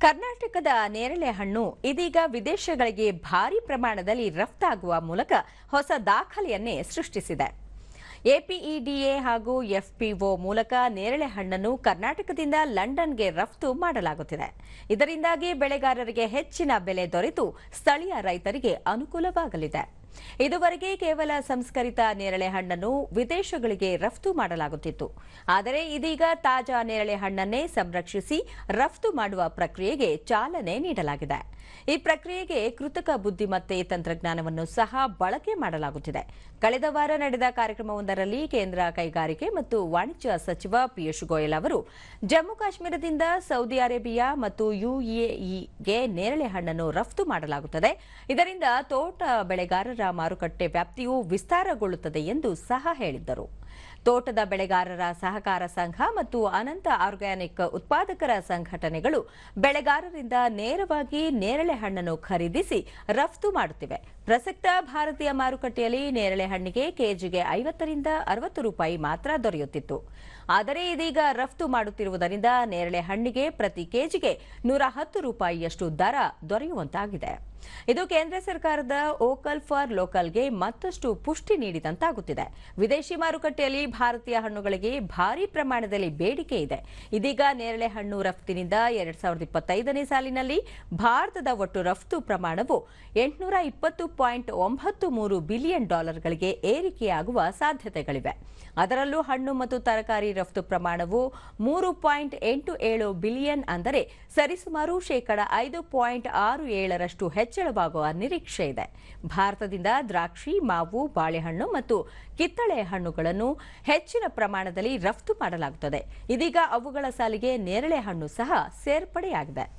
ಕರ್ನಾಟಕದ ನೇರಳೆ ಹಣ್ಣು ಇದೀಗ ವಿದೇಶಗಳಿಗೆ ಭಾರಿ ಪ್ರಮಾಣದಲ್ಲಿ ರಫ್ತಾಗುವ ಮೂಲಕ ಹೊಸ ದಾಖಲೆಯನ್ನೇ ಸೃಷ್ಟಿಸಿದೆ. ಎಪಿಇಡಿಎ ಹಾಗೂ ಎಫ್ಪಿಒ ಮೂಲಕ ನೇರಳೆ ಹಣ್ಣನ್ನು ಕರ್ನಾಟಕದಿಂದ ಲಂಡನ್ಗೆ ರಫ್ತು ಮಾಡಲಾಗುತ್ತಿದೆ. ಇದರಿಂದಾಗಿ ಬೆಳೆಗಾರರಿಗೆ ಹೆಚ್ಚಿನ ಬೆಲೆ ದೊರೆತು ಸ್ಥಳೀಯ ರೈತರಿಗೆ ಅನುಕೂಲವಾಗಲಿದೆ. ಇದುವರೆಗೆ ಕೇವಲ ಸಂಸ್ಕರಿತ ನೇರಳೆ ಹಣ್ಣನ್ನು ವಿದೇಶಗಳಿಗೆ ರಫ್ತು ಮಾಡಲಾಗುತ್ತಿತ್ತು. ಆದರೆ ಇದೀಗ ತಾಜಾ ನೇರಳೆ ಹಣ್ಣನ್ನೇ ಸಂರಕ್ಷಿಸಿ ರಫ್ತು ಮಾಡುವ ಪ್ರಕ್ರಿಯೆಗೆ ಚಾಲನೆ ನೀಡಲಾಗಿದೆ. ಈ ಪ್ರಕ್ರಿಯೆಗೆ ಕೃತಕ ಬುದ್ಧಿಮತ್ತೆ ತಂತ್ರಜ್ಞಾನವನ್ನು ಸಹ ಬಳಕೆ ಮಾಡಲಾಗುತ್ತಿದೆ. ಕಳೆದ ವಾರ ನಡೆದ ಕಾರ್ಯಕ್ರಮವೊಂದರಲ್ಲಿ ಕೇಂದ್ರ ಕೈಗಾರಿಕೆ ಮತ್ತು ವಾಣಿಜ್ಯ ಸಚಿವ ಪಿಯೂಷ್ ಗೋಯಲ್ ಅವರು ಜಮ್ಮು ಕಾಶ್ಮೀರದಿಂದ ಸೌದಿ ಅರೇಬಿಯಾ ಮತ್ತು ಯುಎಇಗೆ ನೇರಳೆ ಹಣ್ಣನ್ನು ರಫ್ತು ಮಾಡಲಾಗುತ್ತದೆ. ಇದರಿಂದ ತೋಟ ಬೆಳೆಗಾರರ ಮಾರುಕಟ್ಟೆ ವ್ಯಾಪ್ತಿಯು ವಿಸ್ತಾರಗೊಳ್ಳುತ್ತದೆ ಎಂದು ಸಹ ಹೇಳಿದ್ದರು. ತೋಟದ ಬೆಳೆಗಾರರ ಸಹಕಾರ ಸಂಘ ಮತ್ತು ಅನಂತ ಆರ್ಗ್ಯಾನಿಕ್ ಉತ್ಪಾದಕರ ಸಂಘಟನೆಗಳು ಬೆಳೆಗಾರರಿಂದ ನೇರವಾಗಿ ನೇರಳೆ ಹಣ್ಣನ್ನು ಖರೀದಿಸಿ ರಫ್ತು ಮಾಡುತ್ತಿವೆ. ಪ್ರಸಕ್ತ ಭಾರತೀಯ ಮಾರುಕಟ್ಟೆಯಲ್ಲಿ ನೇರಳೆ ಹಣ್ಣಿಗೆ ಕೆಜಿಗೆ ಐವತ್ತರಿಂದ ಅರವತ್ತು ರೂಪಾಯಿ ಮಾತ್ರ ದೊರೆಯುತ್ತಿತ್ತು. ಆದರೆ ಇದೀಗ ರಫ್ತು ಮಾಡುತ್ತಿರುವುದರಿಂದ ನೇರಳೆ ಹಣ್ಣಿಗೆ ಪ್ರತಿ ಕೆಜಿಗೆ ನೂರ ಹತ್ತು ರೂಪಾಯಿಯಷ್ಟು ದರ ದೊರೆಯುವಂತಾಗಿದೆ. ಇದು ಕೇಂದ್ರ ಸರ್ಕಾರದ ಓಕಲ್ ಫಾರ್ ಲೋಕಲ್ಗೆ ಮತ್ತಷ್ಟು ಪುಷ್ಟಿ ನೀಡಿದಂತಾಗುತ್ತಿದೆ. ವಿದೇಶಿ ಮಾರುಕಟ್ಟೆಯಲ್ಲಿ ಭಾರತೀಯ ಹಣ್ಣುಗಳಿಗೆ ಭಾರಿ ಪ್ರಮಾಣದಲ್ಲಿ ಬೇಡಿಕೆ ಇದೆ. ಇದೀಗ ನೇರಳೆ ಹಣ್ಣು ರಫ್ತಿನಿಂದ ಎರಡ್ ಸಾವಿರದ ಇಪ್ಪತ್ತೈದನೇ ಸಾಲಿನಲ್ಲಿ ಭಾರತದ ಒಟ್ಟು ರಫ್ತು ಪ್ರಮಾಣವು ಎಂಟುನೂರ ಇಪ್ಪತ್ತು ಪಾಯಿಂಟ್ ಒಂಬತ್ತು ಮೂರು ಬಿಲಿಯನ್ ಡಾಲರ್ಗಳಿಗೆ ಏರಿಕೆಯಾಗುವ ಸಾಧ್ಯತೆಗಳಿವೆ. ಅದರಲ್ಲೂ ಹಣ್ಣು ಮತ್ತು ತರಕಾರಿ ರಫ್ತು ಪ್ರಮಾಣವು ಮೂರು ಪಾಯಿಂಟ್ ಎಂಟು ಏಳು ಬಿಲಿಯನ್ ಅಂದರೆ ಸರಿಸುಮಾರು ಶೇಕಡ ಐದು ಪಾಯಿಂಟ್ ಆರು ಏಳರಷ್ಟು ಹೆಚ್ಚಳವಾಗುವ ನಿರೀಕ್ಷೆ ಇದೆ. ಭಾರತದಿಂದ ದ್ರಾಕ್ಷಿ, ಮಾವು, ಬಾಳೆಹಣ್ಣು ಮತ್ತು ಕಿತ್ತಳೆ ಹಣ್ಣುಗಳನ್ನು ಹೆಚ್ಚಿನ ಪ್ರಮಾಣದಲ್ಲಿ ರಫ್ತು ಮಾಡಲಾಗುತ್ತದೆ. ಇದೀಗ ಅವುಗಳ ಸಾಲಿಗೆ ನೇರಳೆ ಹಣ್ಣು ಸಹ ಸೇರ್ಪಡೆಯಾಗಿದೆ.